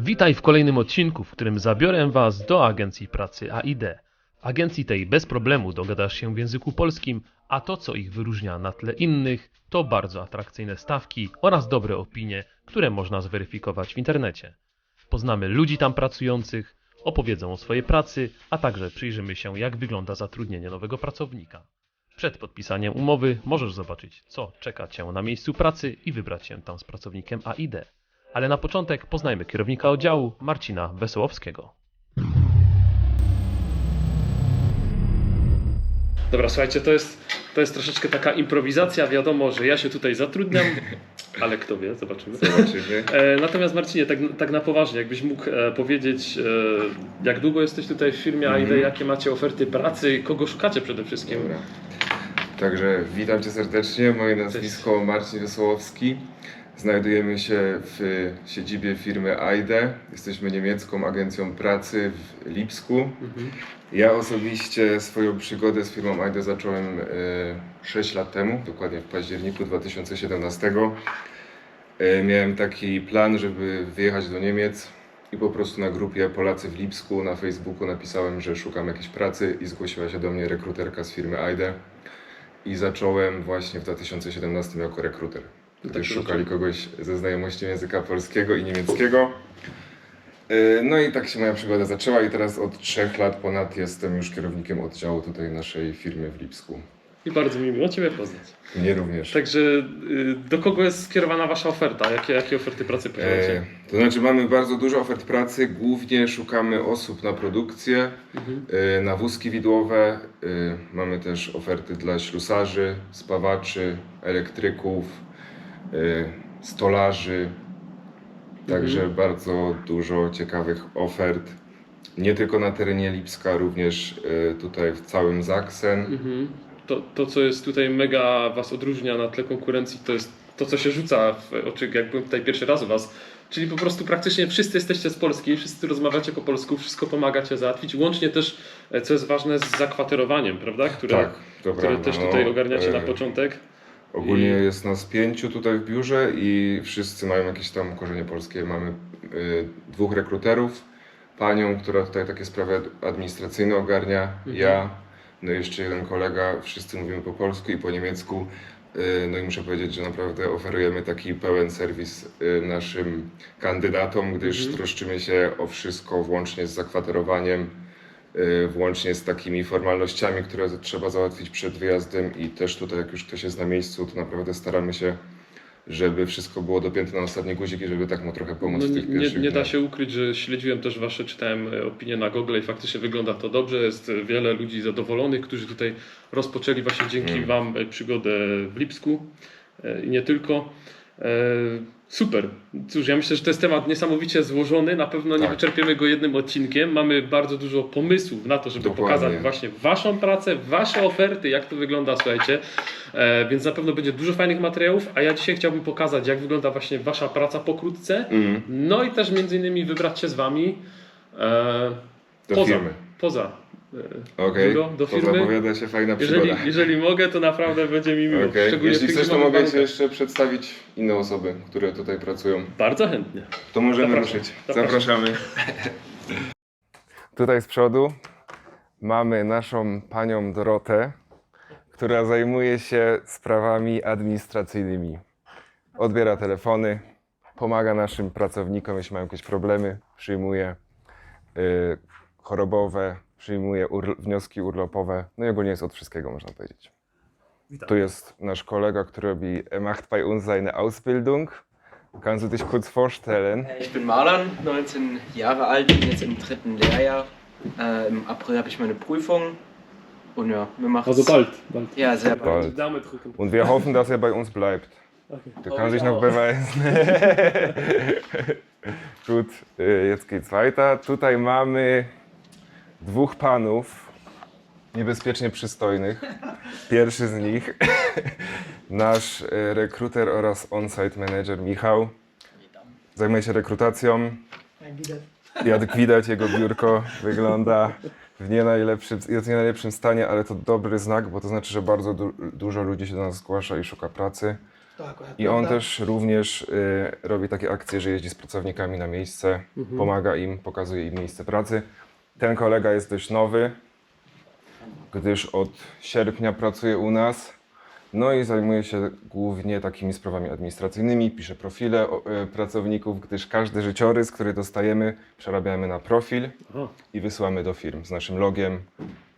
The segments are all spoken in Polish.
Witaj w kolejnym odcinku, w którym zabiorę Was do agencji pracy AID. W agencji tej bez problemu dogadasz się w języku polskim, a to co ich wyróżnia na tle innych to bardzo atrakcyjne stawki oraz dobre opinie, które można zweryfikować w internecie. Poznamy ludzi tam pracujących, opowiedzą o swojej pracy, a także przyjrzymy się jak wygląda zatrudnienie nowego pracownika. Przed podpisaniem umowy możesz zobaczyć, co czeka Cię na miejscu pracy i wybrać się tam z pracownikiem AID. Ale na początek poznajmy kierownika oddziału Marcina Wesołowskiego. Dobra, słuchajcie, to jest, to jest troszeczkę taka improwizacja. Wiadomo, że ja się tutaj zatrudniam, ale kto wie, zobaczymy. Zobaczymy. E, natomiast Marcinie, tak, tak na poważnie, jakbyś mógł e, powiedzieć, e, jak długo jesteś tutaj w firmie AID, Mhm. jakie macie oferty pracy, kogo szukacie przede wszystkim? Dobra. Także witam Cię serdecznie. Moje nazwisko Marcin Wesołowski. Znajdujemy się w siedzibie firmy AIDE. Jesteśmy niemiecką agencją pracy w Lipsku. Mhm. Ja osobiście swoją przygodę z firmą AIDE zacząłem e, 6 lat temu, dokładnie w październiku 2017. E, Miałem taki plan, żeby wyjechać do Niemiec i po prostu na grupie Polacy w Lipsku na Facebooku napisałem, że szukam jakiejś pracy i zgłosiła się do mnie rekruterka z firmy AIDE i zacząłem właśnie w 2017 jako rekruter. To szukali kogoś ze znajomością języka polskiego i niemieckiego. E, No i tak się moja przygoda zaczęła i teraz od trzech lat ponad jestem już kierownikiem oddziału tutaj naszej firmy w Lipsku. I bardzo mi miło Ciebie poznać. Mnie również. Także y, do kogo jest skierowana Wasza oferta? Jakie, jakie oferty pracy posiadacie? E, to znaczy mamy bardzo dużo ofert pracy, głównie szukamy osób na produkcję, Mhm. e, na wózki widłowe, e, mamy też oferty dla ślusarzy, spawaczy, elektryków, stolarzy, także Mhm. bardzo dużo ciekawych ofert. Nie tylko na terenie Lipska, również e, tutaj w całym Zaksen. Mhm. To, to, co jest tutaj mega Was odróżnia na tle konkurencji, to jest to, co się rzuca w oczy, jak byłem tutaj pierwszy raz u Was. Czyli po prostu praktycznie wszyscy jesteście z Polski, wszyscy rozmawiacie po polsku, wszystko pomagacie załatwić, łącznie też, e, co jest ważne, z zakwaterowaniem, prawda? Które, Tak, które prawda, też no. tutaj ogarniacie na E, początek. Ogólnie I- jest nas pięciu tutaj w biurze i wszyscy mają jakieś tam korzenie polskie. Mamy y, dwóch rekruterów, panią, która tutaj takie sprawy administracyjne ogarnia, Mhm. ja, no i jeszcze jeden kolega. Wszyscy mówimy po polsku i po niemiecku. Y, No i muszę powiedzieć, że naprawdę oferujemy taki pełen serwis y, naszym kandydatom, gdyż Mhm. troszczymy się o wszystko, włącznie z zakwaterowaniem, włącznie z takimi formalnościami, które trzeba załatwić przed wyjazdem i też tutaj, jak już ktoś jest na miejscu, to naprawdę staramy się, żeby wszystko było dopięte na ostatnie guziki, żeby tak mu trochę pomóc No, w nie, tych nie, pierwszych nie da dniach. się ukryć, że śledziłem też Wasze, czytałem e, opinie na Google i faktycznie wygląda to dobrze. Jest e, wiele ludzi zadowolonych, którzy tutaj rozpoczęli właśnie dzięki Mm. Wam e, przygodę w Lipsku i nie tylko. Super. Cóż, ja myślę, że to jest temat niesamowicie złożony. Na pewno nie Tak. wyczerpiemy go jednym odcinkiem. Mamy bardzo dużo pomysłów na to, żeby Dokładnie. pokazać właśnie Waszą pracę, Wasze oferty, jak to wygląda, słuchajcie. E, więc na pewno będzie dużo fajnych materiałów, a ja dzisiaj chciałbym pokazać, jak wygląda właśnie Wasza praca pokrótce. Mhm. No i też między innymi wybrać się z Wami e, poza, firmy. poza e, biuro, do to firmy. zapowiada się fajna Jeżeli, przygoda. jeżeli mogę, to naprawdę będzie mi miło. Okej, Szczególnie Jeśli chcesz, to mogę Ci jeszcze przedstawić inne osoby, które tutaj pracują. Bardzo chętnie. To możemy Zapraszam. ruszyć. Zapraszam. Zapraszamy. Tutaj z przodu mamy naszą panią Dorotę, która zajmuje się sprawami administracyjnymi. Odbiera telefony, pomaga naszym pracownikom, jeśli mają jakieś problemy, przyjmuje y, chorobowe, przyjmuje ur- wnioski urlopowe, no i ogólnie jest od wszystkiego, można powiedzieć. Tu jest nasz Kollege, który robi, macht bei uns seine Ausbildung. Kannst du dich kurz vorstellen? Ich bin Marlon, 19 Jahre alt, bin jetzt im dritten Lehrjahr. Äh, Im April habe ich meine Prüfung. Und ja, mir macht Also bald. bald. Ja, sehr bald. Drücken. Und wir hoffen, dass er bei uns bleibt. Okay. Der Oh, kann sich ich noch auch. beweisen. Gut, y, jetzt geht's weiter. Tutaj mamy dwóch panów niebezpiecznie przystojnych. Pierwszy z nich, nasz y, rekruter oraz on-site manager Michał. Zajmuje się rekrutacją. Jak widać, jego biurko wygląda w nie najlepszym, jest nie najlepszym stanie, ale to dobry znak, bo to znaczy, że bardzo du- dużo ludzi się do nas zgłasza i szuka pracy. Akurat I on też również y, robi takie akcje, że jeździ z pracownikami na miejsce, pomaga im, pokazuje im miejsce pracy. Ten kolega jest dość nowy, gdyż od sierpnia pracuje u nas. No i zajmuje się głównie takimi sprawami administracyjnymi, pisze profile y, pracowników, gdyż każdy życiorys, który dostajemy, przerabiamy na profil Aha. i wysyłamy do firm z naszym logiem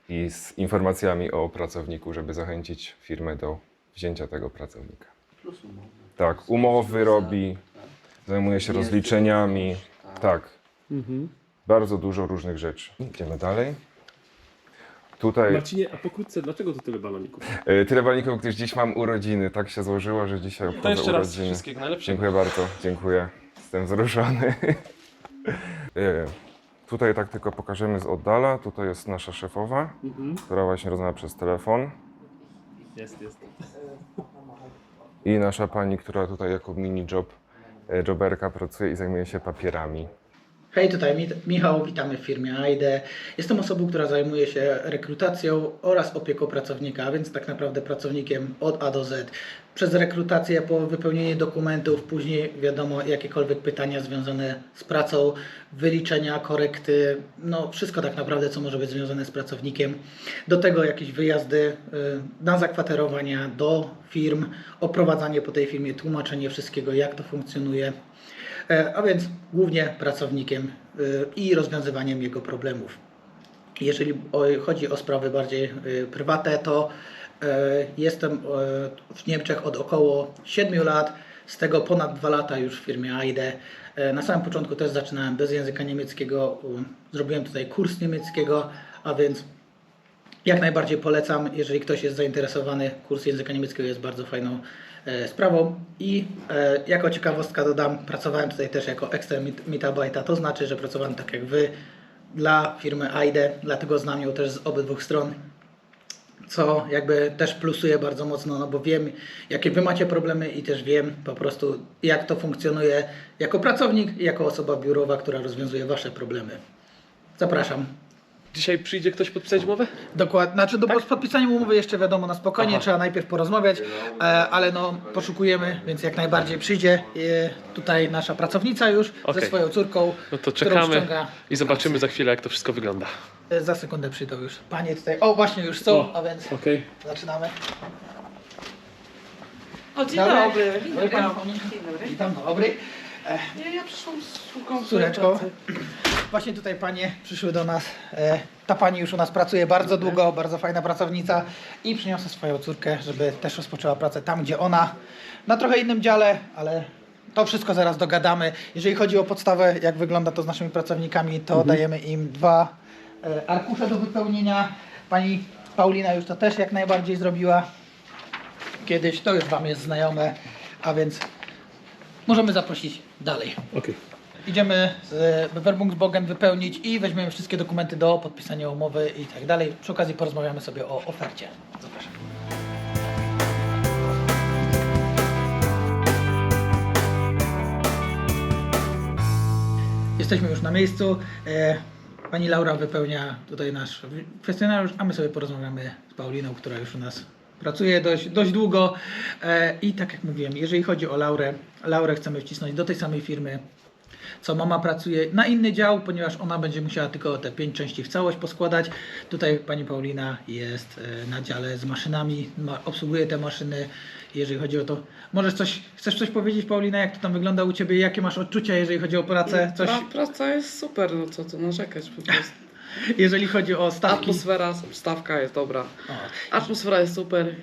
i z informacjami o pracowniku, żeby zachęcić firmę do wzięcia tego pracownika. Plus umowy. Tak, umowy robi, zajmuje się rozliczeniami. Tak, Mhm. Bardzo dużo różnych rzeczy. Idziemy dalej. Tutaj Marcinie, a pokrótce, dlaczego tu tyle baloników? y, tyle balników, gdyż dziś mam urodziny. Tak się złożyło, że dzisiaj To obchodzę jeszcze raz urodziny. wszystkiego najlepszego. Dziękuję bardzo, dziękuję. Jestem wzruszony. Y, Tutaj tak tylko pokażemy z oddala. Tutaj jest nasza szefowa, Mhm. która właśnie rozmawia przez telefon. Jest, jest. I nasza pani, która tutaj jako mini job, y, joberka pracuje i zajmuje się papierami. Hej, tutaj Mi- Michał, witamy w firmie AIDE. Jestem osobą, która zajmuje się rekrutacją oraz opieką pracownika, więc tak naprawdę pracownikiem od A do Z. Przez rekrutację po wypełnienie dokumentów, później wiadomo jakiekolwiek pytania związane z pracą, wyliczenia, korekty, no wszystko tak naprawdę, co może być związane z pracownikiem. Do tego jakieś wyjazdy y, na zakwaterowania do firm, oprowadzanie po tej firmie, tłumaczenie wszystkiego, jak to funkcjonuje. E, a więc głównie pracownikiem y, i rozwiązywaniem jego problemów. Jeżeli chodzi o sprawy bardziej y, prywatne, to jestem e, w Niemczech od około 7 lat, z tego ponad 2 lata już w firmie AIDE. E, Na samym początku też zaczynałem bez języka niemieckiego, zrobiłem tutaj kurs niemieckiego, a więc jak najbardziej polecam, jeżeli ktoś jest zainteresowany, kurs języka niemieckiego jest bardzo fajną e, sprawą. I e, jako ciekawostka dodam, pracowałem tutaj też jako ekstra mit- mitarbeiter, to znaczy, że pracowałem tak jak Wy dla firmy AIDE, dlatego znam ją też z obydwu stron co jakby też plusuje bardzo mocno, no bo wiem, jakie wy macie problemy i też wiem po prostu, jak to funkcjonuje jako pracownik i jako osoba biurowa, która rozwiązuje wasze problemy. Zapraszam. Dzisiaj przyjdzie ktoś podpisać umowę? Dokładnie, znaczy do z podpisaniem umowy jeszcze wiadomo na spokojnie, Aha. trzeba najpierw porozmawiać, e, ale no poszukujemy, więc jak najbardziej przyjdzie e, tutaj nasza pracownica już Okej. ze swoją córką, No to czekamy i zobaczymy za chwilę, jak to wszystko wygląda. E, Za sekundę przyjdą już. Panie tutaj, o właśnie już są, O. a więc Okej. zaczynamy. O, dzień Dobry. dobry. Dobry. Dzień dobry. Witam, dobry. Ja, ja przyszłam z sztuką Córeczko. Właśnie tutaj panie przyszły do nas. E, Ta pani już u nas pracuje bardzo długo, bardzo fajna pracownica i przyniosła swoją córkę, żeby też rozpoczęła pracę tam, gdzie ona. Na trochę innym dziale, ale to wszystko zaraz dogadamy. Jeżeli chodzi o podstawę, jak wygląda to z naszymi pracownikami, to dajemy im dwa e, arkusze do wypełnienia. Pani Paulina już to też jak najbardziej zrobiła kiedyś. To już Wam jest znajome, a więc możemy zaprosić dalej. Okej. Idziemy z Bewerbungsbogen wypełnić i weźmiemy wszystkie dokumenty do podpisania umowy i tak dalej. Przy okazji porozmawiamy sobie o ofercie. Zapraszam. Jesteśmy już na miejscu. Pani Laura wypełnia tutaj nasz kwestionariusz, a my sobie porozmawiamy z Pauliną, która już u nas pracuje dość, dość długo. E, I tak jak mówiłem, jeżeli chodzi o Laurę, Laurę chcemy wcisnąć do tej samej firmy, co mama pracuje na inny dział, ponieważ ona będzie musiała tylko te pięć części w całość poskładać. Tutaj pani Paulina jest e, na dziale z maszynami, ma, obsługuje te maszyny. Jeżeli chodzi o to, możesz coś, chcesz coś powiedzieć Paulina, jak to tam wygląda u Ciebie, jakie masz odczucia, jeżeli chodzi o pracę, coś, Pra, praca jest super, no co tu narzekać po prostu. jeżeli chodzi o stawki. Atmosfera, stawka jest dobra. O, Atmosfera jest super.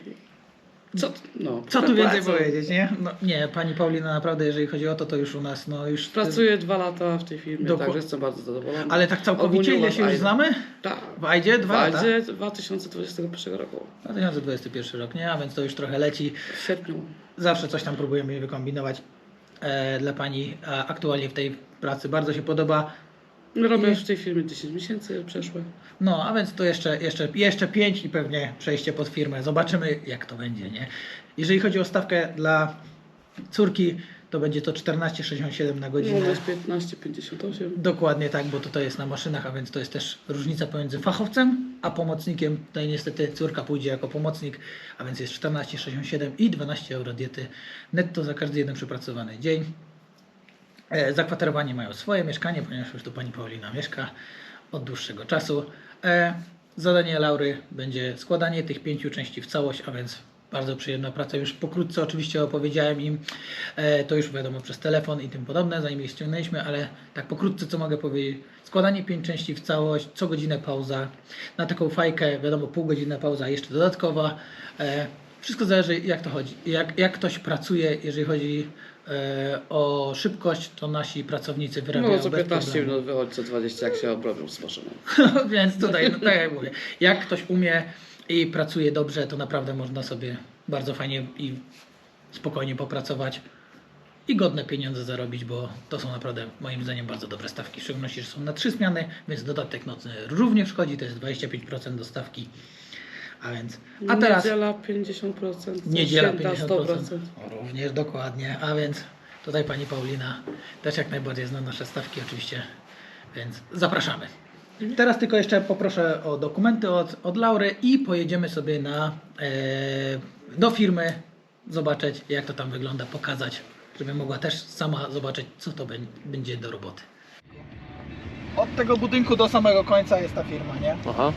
Co, no, co tu więcej powiedzieć, nie? No, nie, pani Paulina naprawdę, jeżeli chodzi o to, to już u nas, no już... Pracuję dwa lata w tej firmie, Dokład- także jestem bardzo zadowolony. Ale tak całkowicie, ile się już znamy? Tak. W AIDzie? Dwa lata? Waldzie 2021 roku. 2021 rok, nie? A więc to już trochę leci. W sierpniu. Zawsze coś tam próbujemy wykombinować e, dla Pani. A aktualnie w tej pracy bardzo się podoba. Robię już w tej firmie 10 miesięcy przeszłe. No, a więc to jeszcze, jeszcze, jeszcze 5 i pewnie przejście pod firmę. Zobaczymy, jak to będzie, nie? Jeżeli chodzi o stawkę dla córki, to będzie to 14,67 na No, godzinę. to jest 15,58. Dokładnie tak, bo tutaj jest na maszynach, a więc to jest też różnica pomiędzy fachowcem a pomocnikiem. Tutaj niestety córka pójdzie jako pomocnik, a więc jest 14,67 i 12 euro diety netto za każdy jeden przepracowany dzień. E, Zakwaterowanie mają swoje mieszkanie, ponieważ już tu pani Paulina mieszka od dłuższego czasu. E, Zadanie Laury będzie składanie tych pięciu części w całość, a więc bardzo przyjemna praca. Już pokrótce oczywiście opowiedziałem im, e, to już wiadomo przez telefon i tym podobne, zanim je ściągnęliśmy, ale tak pokrótce co mogę powiedzieć. Składanie pięć części w całość, co godzinę pauza. Na taką fajkę wiadomo pół godziny pauza jeszcze dodatkowa. Wszystko zależy jak to chodzi, jak, jak ktoś pracuje, jeżeli chodzi e, o szybkość, to nasi pracownicy wyrabiają No, co bez 15 problemu. minut wychodzi, co 20, jak się obrobią z maszyną. Więc tutaj, no, tak jak mówię, jak ktoś umie i pracuje dobrze, to naprawdę można sobie bardzo fajnie i spokojnie popracować i godne pieniądze zarobić, bo to są naprawdę moim zdaniem bardzo dobre stawki, w szczególności, że są na trzy zmiany, więc dodatek nocny również wchodzi, to jest 25% do stawki. A więc, a teraz Niedziela 50%. niedziela święta 50%. Również dokładnie, a więc tutaj pani Paulina też jak najbardziej zna nasze stawki oczywiście, więc zapraszamy. Teraz tylko jeszcze poproszę o dokumenty od, od Laury i pojedziemy sobie na, e, do firmy, zobaczyć jak to tam wygląda, pokazać, żeby mogła też sama zobaczyć co to bę- będzie do roboty. Od tego budynku do samego końca jest ta firma, nie? Aha.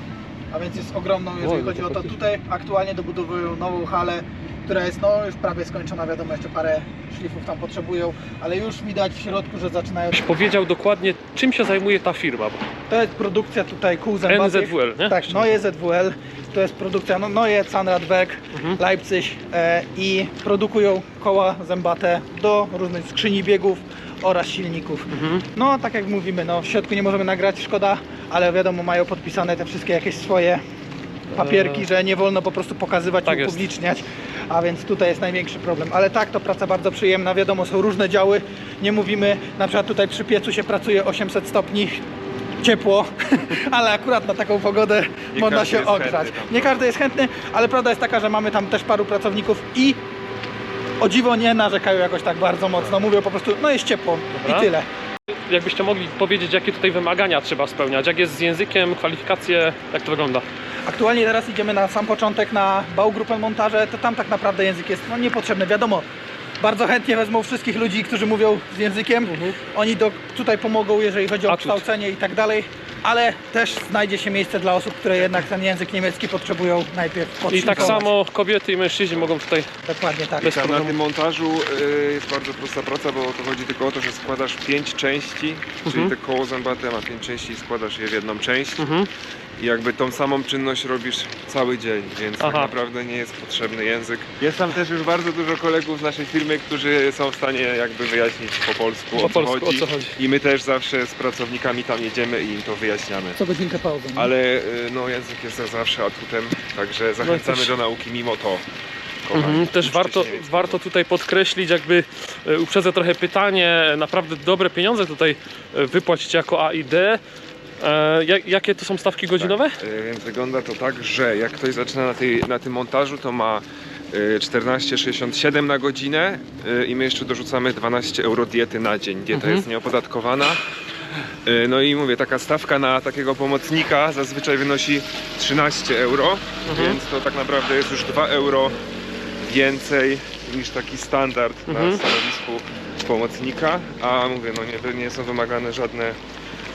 A więc jest ogromną, jeżeli chodzi o to. Tutaj aktualnie dobudowują nową halę, która jest no już prawie skończona, wiadomo, jeszcze parę szlifów tam potrzebują, ale już widać w środku, że zaczynają... Powiedział dokładnie, czym się zajmuje ta firma. To jest produkcja tutaj kół zębatych. NZWL, nie? Tak, Neue ZWL, to jest produkcja no, Neue Zahnradwerk, Mhm. Leipzig e, i produkują koła zębate do różnych skrzyni biegów oraz silników. Mhm. No tak jak mówimy, no w środku nie możemy nagrać, szkoda, ale wiadomo mają podpisane te wszystkie jakieś swoje papierki, Eee. że nie wolno po prostu pokazywać Tak i jest. upubliczniać, a więc tutaj jest największy problem. Ale tak, to praca bardzo przyjemna, wiadomo, są różne działy, nie mówimy, na przykład tutaj przy piecu się pracuje 800 stopni, ciepło, ale akurat na taką pogodę Nie można się ogrzać. chętny. Nie każdy jest chętny, ale prawda jest taka, że mamy tam też paru pracowników i o dziwo nie narzekają jakoś tak bardzo mocno, mówią po prostu, no jest ciepło Dobra. i tyle. Jakbyście mogli powiedzieć, jakie tutaj wymagania trzeba spełniać, jak jest z językiem, kwalifikacje, jak to wygląda? Aktualnie teraz idziemy na sam początek na Baugruppen montaże, to tam tak naprawdę język jest no, niepotrzebny. Wiadomo, bardzo chętnie wezmą wszystkich ludzi, którzy mówią z językiem. Oni do, tutaj pomogą, jeżeli chodzi o Atut. kształcenie i tak dalej, ale też znajdzie się miejsce dla osób, które jednak ten język niemiecki potrzebują najpierw I tak samo kobiety i mężczyźni mogą tutaj Dokładnie tak. bez na problemu. tym montażu y, jest bardzo prosta praca, bo to chodzi tylko o to, że składasz pięć części, czyli Mhm. te koło zębate ma pięć części i składasz je w jedną część. Mhm. I jakby tą samą czynność robisz cały dzień, więc tak Aha. naprawdę nie jest potrzebny język. Jest tam też już bardzo dużo kolegów z naszej firmy, którzy są w stanie jakby wyjaśnić po polsku, Po o, co polsku, o chodzi. co chodzi. I my też zawsze z pracownikami tam jedziemy i im to wyjaśniamy. Co godzinkę pauzy. nie? Ale y, no język jest zawsze atutem, także zachęcamy też- do nauki mimo to. kochani. Mhm, też Uczcie warto, się niemieckiego. warto tutaj podkreślić, jakby e, uprzedzę trochę pytanie, naprawdę dobre pieniądze tutaj e, wypłacić jako AID. E, jak, jakie to są stawki godzinowe? Tak, y, więc wygląda to tak, że jak ktoś zaczyna na, tej, na tym montażu, to ma y, 14,67 na godzinę y, i my jeszcze dorzucamy 12 euro diety na dzień. Dieta Mhm. jest nieopodatkowana. Y, No i mówię, taka stawka na takiego pomocnika zazwyczaj wynosi 13 euro, Mhm. więc to tak naprawdę jest już 2 euro więcej niż taki standard Mhm. na stanowisku pomocnika, a mówię, no nie, nie są wymagane żadne,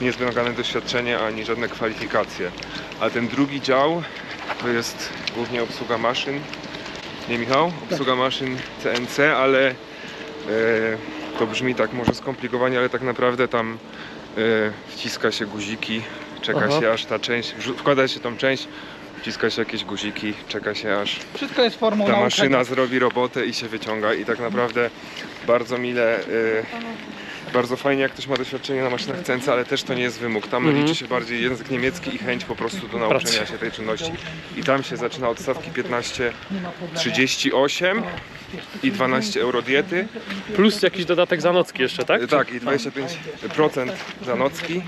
nie jest wymagane doświadczenie ani żadne kwalifikacje. A ten drugi dział to jest głównie obsługa maszyn, nie Michał? Obsługa maszyn CNC, ale e, to brzmi tak może skomplikowanie, ale tak naprawdę tam e, wciska się guziki, czeka Aha. się aż ta część, wkłada się tą część, wciska się jakieś guziki, czeka się aż Wszystko jest formą ta nauczania. maszyna zrobi robotę i się wyciąga i tak naprawdę bardzo mile y, bardzo fajnie, jak ktoś ma doświadczenie na maszynach CNC, ale też to nie jest wymóg. Tam Mhm. liczy się bardziej język niemiecki i chęć po prostu do nauczenia się tej czynności. I tam się zaczyna od stawki 15,38 i 12 euro diety. Plus jakiś dodatek za nocki jeszcze, tak? E, Tak, i 25% za nocki. E,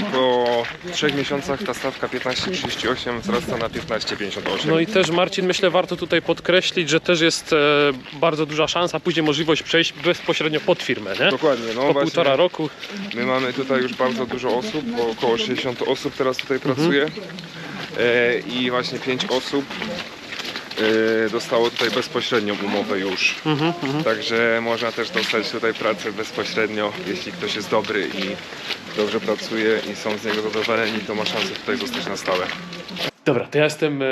I po 3 miesiącach ta stawka 15,38 wzrasta na 15,58. No i też Marcin, myślę warto tutaj podkreślić, że też jest e, bardzo duża szansa, później możliwość przejść bezpośrednio pod firmę, nie? Dokładnie, no Po właśnie. półtora roku. My mamy tutaj już bardzo dużo osób, bo około 60 osób teraz tutaj Mhm. pracuje. E, I właśnie 5 osób e, dostało tutaj bezpośrednią umowę już. Mhm, Także można też dostać tutaj pracę bezpośrednio, jeśli ktoś jest dobry i dobrze pracuje i są z niego zadowoleni, to ma szansę tutaj zostać na stałe. Dobra, to ja jestem e,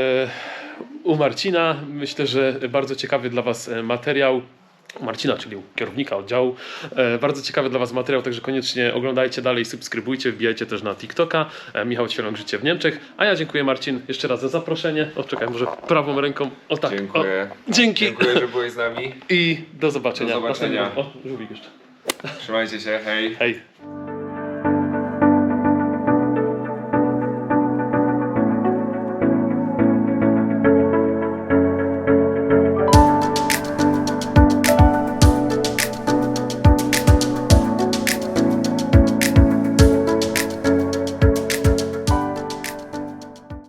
u Marcina. Myślę, że bardzo ciekawy dla Was e, materiał. Marcina, czyli kierownika oddziału. E, bardzo ciekawy dla Was materiał, także koniecznie oglądajcie dalej, subskrybujcie, wbijajcie też na TikToka. E, Michał Ćwierąg, Życie w Niemczech. A ja dziękuję Marcin jeszcze raz za zaproszenie. O, czekaj, może prawą ręką. O tak. Dziękuję. O, dzięki. Dziękuję, że byłeś z nami. I do zobaczenia. Do zobaczenia. O, żółwik jeszcze. Trzymajcie się, hej. Hej.